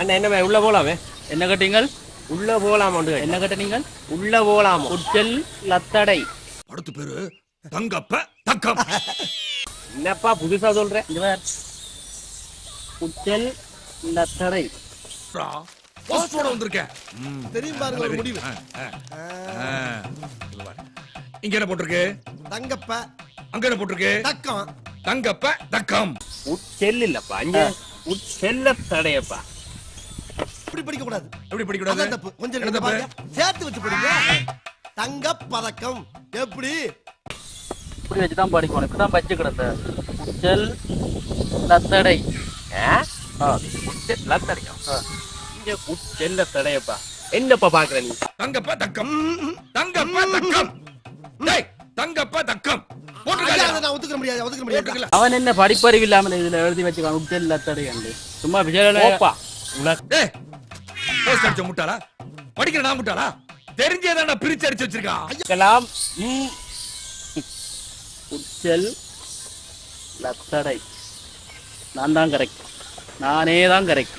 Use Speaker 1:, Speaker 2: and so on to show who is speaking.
Speaker 1: அண்ணா என்ன உள்ள போலாமே.
Speaker 2: என்ன கட்டிங்கள்?
Speaker 1: உள்ள போலாமா
Speaker 2: என்ன கட்ட நீங்கள்
Speaker 1: உள்ள போலாமா?
Speaker 2: உச்சல் லத்தடை.
Speaker 3: அடுத்த பேரு தங்கப்ப தக்கம்.
Speaker 1: என்னப்பா புதுசா சொல்ற.
Speaker 2: உச்சல் லத்தடை.
Speaker 3: போஸ்டோட வந்திருக்கேன்.
Speaker 4: தெரியும் பாருங்க ஒரு முடிவு.
Speaker 3: இங்க என்ன போட்டிருக்கு?
Speaker 4: தங்கப்ப.
Speaker 3: அங்க என்ன போட்டிருக்கு?
Speaker 4: தக்கம்.
Speaker 3: தங்கப்ப தக்கம்.
Speaker 1: உட்செல் இல்லப்பா உட்செல்ல தடையப்பா.
Speaker 4: இப்படி படிக்க கூடாது
Speaker 3: எப்படி படிக்கூடாது
Speaker 4: தப்பு. கொஞ்சம்? பாருங்க. சேர்த்து வச்சு படிங்க. தங்க பதக்கம். எப்படி?
Speaker 2: இப்படி வச்சு தான் படிக்கணும். இப்படி தான் பச்சை கிடந்த உச்சல் லத்தடை.
Speaker 1: உட்செல்ல தடையம் இங்க உட்செல்ல தடையப்பா. என்னப்பா பாக்குற நீ?
Speaker 3: தங்கப்ப தக்கம் தங்கப்ப தக்கம் டேய் தங்கப்ப தக்கம்
Speaker 4: ஒத்துக்க முடியாது ஒத்துக்க முடியாது.
Speaker 2: அவன் என்ன படிப்பறிவு இல்லாமல் இதுல எழுதி வச்சுக்கான் உச்சல் லத்தடை அண்டு சும்மா விஜயல
Speaker 1: போப்பா உனக்கு
Speaker 3: டேய் போஸ்ட் அடிச்ச முட்டாளா? படிக்கிற நான் முட்டாளா? தெரிஞ்சே தான் பிரிச்சு அடிச்சு வச்சிருக்கான்.
Speaker 1: இருக்கலாம் ம்,
Speaker 2: உச்சல் லத்தடை நான் தான் கரெக்ட். நானே தான் கரெக்ட்.